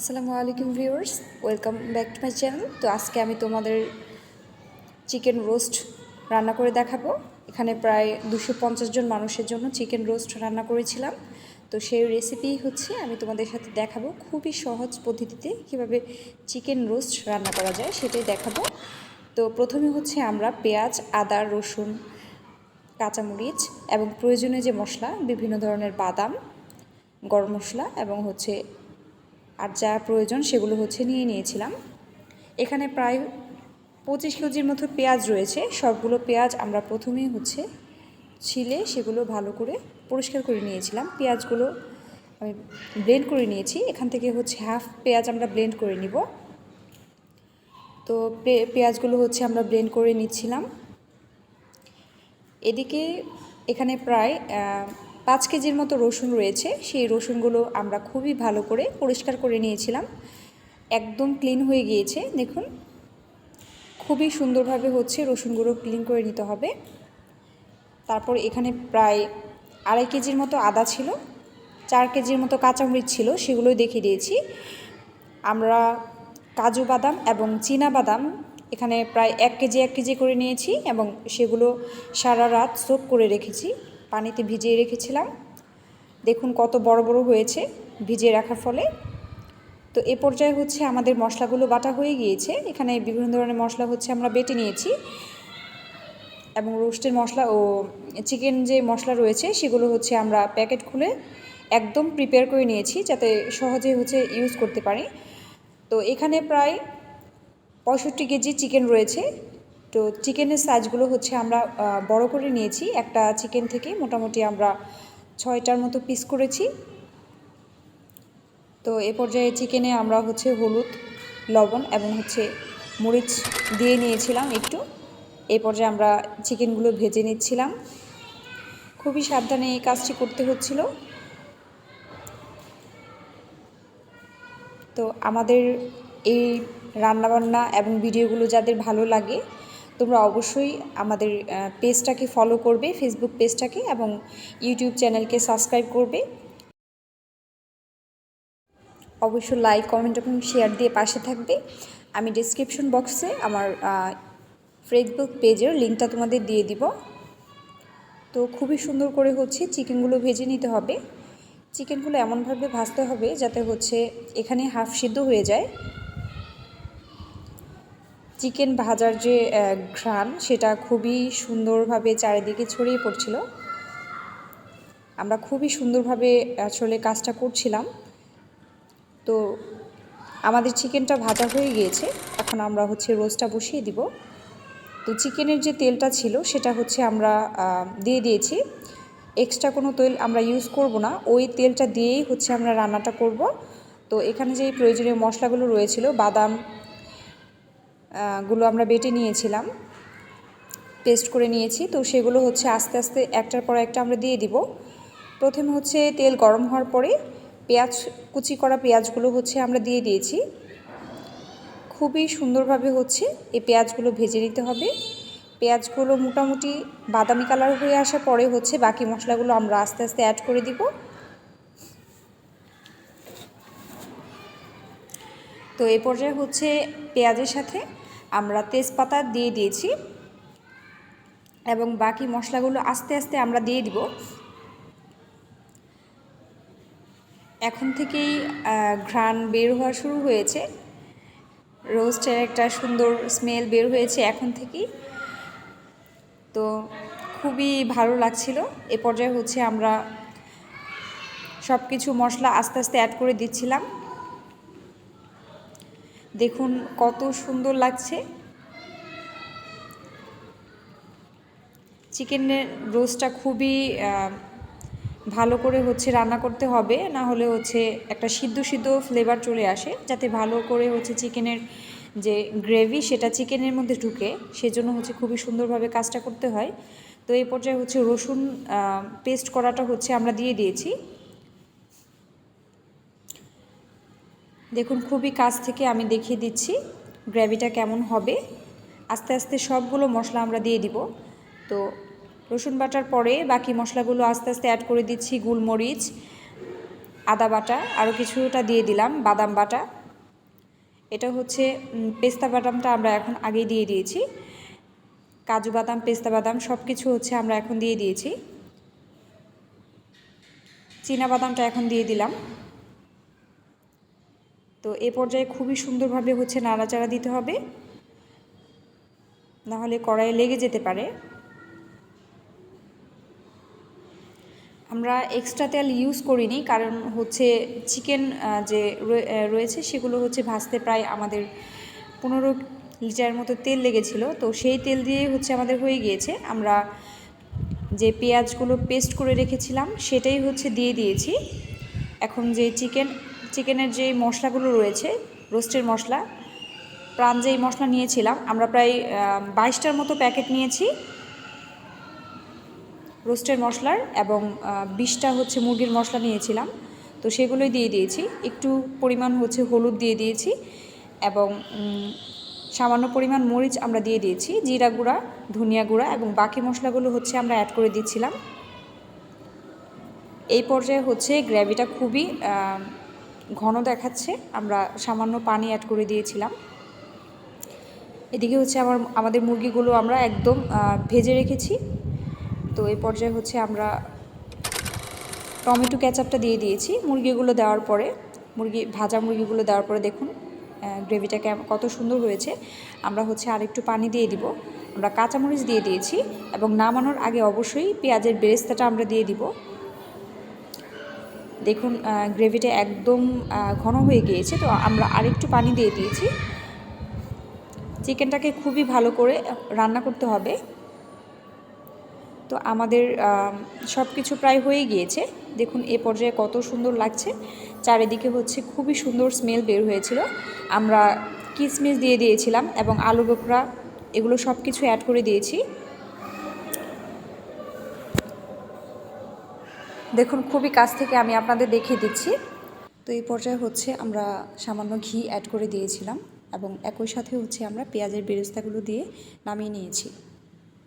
আসসালামু আলাইকুম viewers, welcome back to my channel. তো আজকে আমি তোমাদের চিকেন রোস্ট রান্না করে দেখাবো। এখানে প্রায় দুশো জন মানুষের জন্য চিকেন রোস্ট রান্না করেছিলাম। তো সেই রেসিপি হচ্ছে আমি তোমাদের সাথে দেখাবো খুবই সহজ পদ্ধতিতে কীভাবে চিকেন রোস্ট রান্না করা যায় সেটাই দেখাবো। তো প্রথমে হচ্ছে আমরা পেঁয়াজ, আদা, রসুন, কাঁচামরিচ এবং প্রয়োজনীয় যে মশলা, বিভিন্ন ধরনের বাদাম, গরম মশলা এবং হচ্ছে আর যা প্রয়োজন সেগুলো হচ্ছে নিয়ে নিয়েছিলাম। এখানে প্রায় পঁচিশ কেজির মতো পেঁয়াজ রয়েছে। সবগুলো পেঁয়াজ আমরা প্রথমেই হচ্ছে ছিলে সেগুলো ভালো করে পরিষ্কার করে নিয়েছিলাম। পেঁয়াজগুলো আমি ব্লেন্ড করে নিয়েছি। এখান থেকে হচ্ছে হাফ পেঁয়াজ আমরা ব্লেন্ড করে নিব। তো পেঁয়াজগুলো হচ্ছে আমরা ব্লেন্ড করে নিচ্ছিলাম। এদিকে এখানে প্রায় পাঁচ কেজির মতো রসুন রয়েছে, সেই রসুনগুলো আমরা খুবই ভালো করে পরিষ্কার করে নিয়েছিলাম। একদম ক্লিন হয়ে গিয়েছে, দেখুন। খুবই সুন্দরভাবে হচ্ছে রসুনগুলো ক্লিন করে নিতে হবে। তারপর এখানে প্রায় আড়াই কেজির মতো আদা ছিল, চার কেজির মতো কাঁচামরিচ ছিল, সেগুলোই দেখিয়ে দিয়েছি। আমরা কাজু বাদাম এবং চীনা বাদাম এখানে প্রায় এক কেজি এক কেজি করে নিয়েছি এবং সেগুলো সারা রাত সোপ করে রেখেছি। পানিতে ভিজিয়ে রেখেছিলাম। দেখুন কত বড় বড় হয়েছে ভিজিয়ে রাখার ফলে। তো এ পর্যায়ে হচ্ছে আমাদের মশলাগুলো বাটা হয়ে গিয়েছে। এখানে বিভিন্ন ধরনের মশলা হচ্ছে আমরা বেটে নিয়েছি। এবং রোস্টের মশলা ও চিকেন যে মশলা রয়েছে সেগুলো হচ্ছে আমরা প্যাকেট খুলে একদম প্রিপেয়ার করে নিয়েছি যাতে সহজে হচ্ছে ইউজ করতে পারি। তো এখানে প্রায় পঁয়ষট্টি কেজি চিকেন রয়েছে। তো চিকেনের সাইজগুলো হচ্ছে আমরা বড় করে নিয়েছি। একটা চিকেন থেকে মোটামুটি আমরা ছয়টার মতো পিস করেছি। তো এ পর্যায়ে চিকেনে আমরা হচ্ছে হলুদ, লবণ এবং হচ্ছে মরিচ দিয়ে নিয়েছিলাম একটু। এই পর্যায়ে আমরা চিকেনগুলো ভেজে নিচ্ছিলাম। খুবই সাবধানে এই কাজটি করতে হচ্ছিল। তো আমাদের এই রান্নাবান্না এবং ভিডিওগুলো যাদের ভালো লাগে তোমরা অবশ্যই আমাদের পেজটাকে ফলো করবে ফেসবুক পেজটাকে এবং ইউটিউব চ্যানেলকে সাবস্ক্রাইব করবে। অবশ্যই লাইক কমেন্ট এবং শেয়ার দিয়ে পাশে থাকবে। আমি ডিসক্রিপশন বক্সে আমার ফেসবুক পেজের লিঙ্কটা তোমাদের দিয়ে দিব। তো খুবই সুন্দর করে হচ্ছে চিকেনগুলো ভেজে নিতে হবে। চিকেনগুলো এমনভাবে ভাজতে হবে যাতে হচ্ছে এখানে হাফ সিদ্ধ হয়ে যায়। চিকেন ভাজার যে ঘ্রাণ, সেটা খুবই সুন্দরভাবে চারিদিকে ছড়িয়ে পড়ছিল। আমরা খুবই সুন্দরভাবে আসলে কাজটা করছিলাম। তো আমাদের চিকেনটা ভাজা হয়ে গিয়েছে। এখন আমরা হচ্ছে রোস্টটা বসিয়ে দিব। তো চিকেনের যে তেলটা ছিল, সেটা হচ্ছে আমরা দিয়ে দিয়েছি। এক্সট্রা কোনো তেল আমরা ইউজ করব না। ওই তেলটা দিয়েই হচ্ছে আমরা রান্নাটা করব। তো এখানে যে প্রয়োজনীয় মশলাগুলো রয়েছিল, বাদাম গুলো আমরা বেটে নিয়েছিলাম। পেস্ট করে নিয়েছি। তো সেগুলো হচ্ছে আস্তে আস্তে একটার পর একটা আমরা দিয়ে দিব। প্রথমে হচ্ছে তেল গরম হওয়ার পরে পেঁয়াজ, কুচি করা পেঁয়াজগুলো হচ্ছে আমরা দিয়ে দিয়েছি। খুবই সুন্দরভাবে হচ্ছে এই পেঁয়াজগুলো ভেজে নিতে হবে। পেঁয়াজগুলো মোটামুটি বাদামি কালার হয়ে আসার পরে হচ্ছে বাকি মশলাগুলো আমরা আস্তে আস্তে অ্যাড করে দিব। তো এ পর্যায়ে হচ্ছে পেঁয়াজের সাথে আমরা তেজপাতা দিয়ে দিয়েছি এবং বাকি মশলাগুলো আস্তে আস্তে আমরা দিয়ে দিব। এখন থেকেই ঘ্রাণ বের হওয়া শুরু হয়েছে। রোস্টের একটা সুন্দর স্মেল বের হয়েছে এখন থেকেই। তো খুবই ভালো লাগছিল। এ পর্যায়ে হচ্ছে আমরা সব কিছু মশলা আস্তে আস্তে অ্যাড করে দিচ্ছিলাম। দেখুন কত সুন্দর লাগছে। চিকেনের রোস্টটা খুবই ভালো করে হচ্ছে রান্না করতে হবে, না হলে হচ্ছে একটা সিদ্ধ সিদ্ধ ফ্লেভার চলে আসে, যাতে ভালো করে হচ্ছে চিকেনের যে গ্রেভি সেটা চিকেনের মধ্যে ঢুকে, সেজন্য হচ্ছে খুবই সুন্দরভাবে কাজটা করতে হয়। তো এই পর্যায়ে হচ্ছে রসুন পেস্ট করাটা হচ্ছে আমরা দিয়ে দিয়েছি। দেখুন, খুবই কাছ থেকে আমি দেখিয়ে দিচ্ছি গ্রেভিটা কেমন হবে। আস্তে আস্তে সবগুলো মশলা আমরা দিয়ে দিব। তো রসুন বাটার পরে বাকি মশলাগুলো আস্তে আস্তে অ্যাড করে দিচ্ছি গোলমরিচ, আদা বাটা, আরও কিছুটা দিয়ে দিলাম, বাদাম বাটা। এটা হচ্ছে পেস্তা বাদামটা আমরা এখন আগেই দিয়ে দিয়েছি। কাজু বাদাম, পেস্তা বাদাম সব কিছু হচ্ছে আমরা এখন দিয়ে দিয়েছি। বাদামটা এখন দিয়ে দিলাম। তো এ পর্যায়ে খুবই সুন্দরভাবে হচ্ছে নাড়াচাড়া দিতে হবে। নাহলে কড়াইয়ে লেগে যেতে পারে। আমরা এক্সট্রা তেল ইউজ করিনি, কারণ হচ্ছে চিকেন যে রয়ে- রয়েছে সেগুলো হচ্ছে ভাজতে প্রায় আমাদের পনেরো লিটার মতো তেল লেগেছিল। তো সেই তেল দিয়ে হচ্ছে আমাদের হয়ে গিয়েছে। আমরা যে পেঁয়াজগুলো পেস্ট করে রেখেছিলাম সেটাই হচ্ছে দিয়ে দিয়েছি। এখন যে চিকেন চিকেনের যে মশলাগুলো রয়েছে রোস্টের মশলা, প্রাণ যেই মশলা নিয়েছিলাম, আমরা প্রায় বাইশটার মতো প্যাকেট নিয়েছি রোস্টের মশলার এবং বিশটা হচ্ছে মুরগির মশলা নিয়েছিলাম। তো সেগুলোই দিয়ে দিয়েছি। একটু পরিমাণ হচ্ছে হলুদ দিয়ে দিয়েছি এবং সামান্য পরিমাণ মরিচ আমরা দিয়ে দিয়েছি, জিরা গুঁড়া, ধনিয়া গুঁড়া এবং বাকি মশলাগুলো হচ্ছে আমরা অ্যাড করে দিচ্ছিলাম। এই পর্যায়ে হচ্ছে গ্রেভিটা খুবই ঘন দেখাচ্ছে, আমরা সামান্য পানি অ্যাড করে দিয়েছিলাম। এদিকে হচ্ছে আমার, আমাদের মুরগিগুলো আমরা একদম ভেজে রেখেছি। তো এই পর্যায়ে হচ্ছে আমরা টমেটো ক্যাচাপটা দিয়ে দিয়েছি মুরগিগুলো দেওয়ার পরে। মুরগি, ভাজা মুরগিগুলো দেওয়ার পরে দেখুন গ্রেভিটা কত সুন্দর হয়েছে। আমরা হচ্ছে আরেকটু পানি দিয়ে দিব। আমরা কাঁচামরিচ দিয়ে দিয়েছি এবং নামানোর আগে অবশ্যই পেঁয়াজের বেরেস্তাটা আমরা দিয়ে দিব। দেখুন গ্রেভিটা একদম ঘন হয়ে গিয়েছে, তো আমরা আরেকটু পানি দিয়ে দিয়েছি। চিকেনটাকে খুবই ভালো করে রান্না করতে হবে। তো আমাদের সব কিছু প্রায় হয়ে গিয়েছে। দেখুন, এ পর্যায়ে কত সুন্দর লাগছে। চারিদিকে হচ্ছে খুবই সুন্দর স্মেল বের হয়েছিল। আমরা কিসমিস দিয়ে দিয়েছিলাম এবং আলু বোখরা, এগুলো সব কিছু অ্যাড করে দিয়েছি। দেখুন, খুবই কাছ থেকে আমি আপনাদের দেখিয়ে দিচ্ছি। তো এই পর্যায়ে হচ্ছে আমরা সামান্য ঘি অ্যাড করে দিয়েছিলাম এবং একই সাথে হচ্ছে আমরা পেঁয়াজের বেরেস্তাগুলো দিয়ে নামিয়ে নিয়েছি।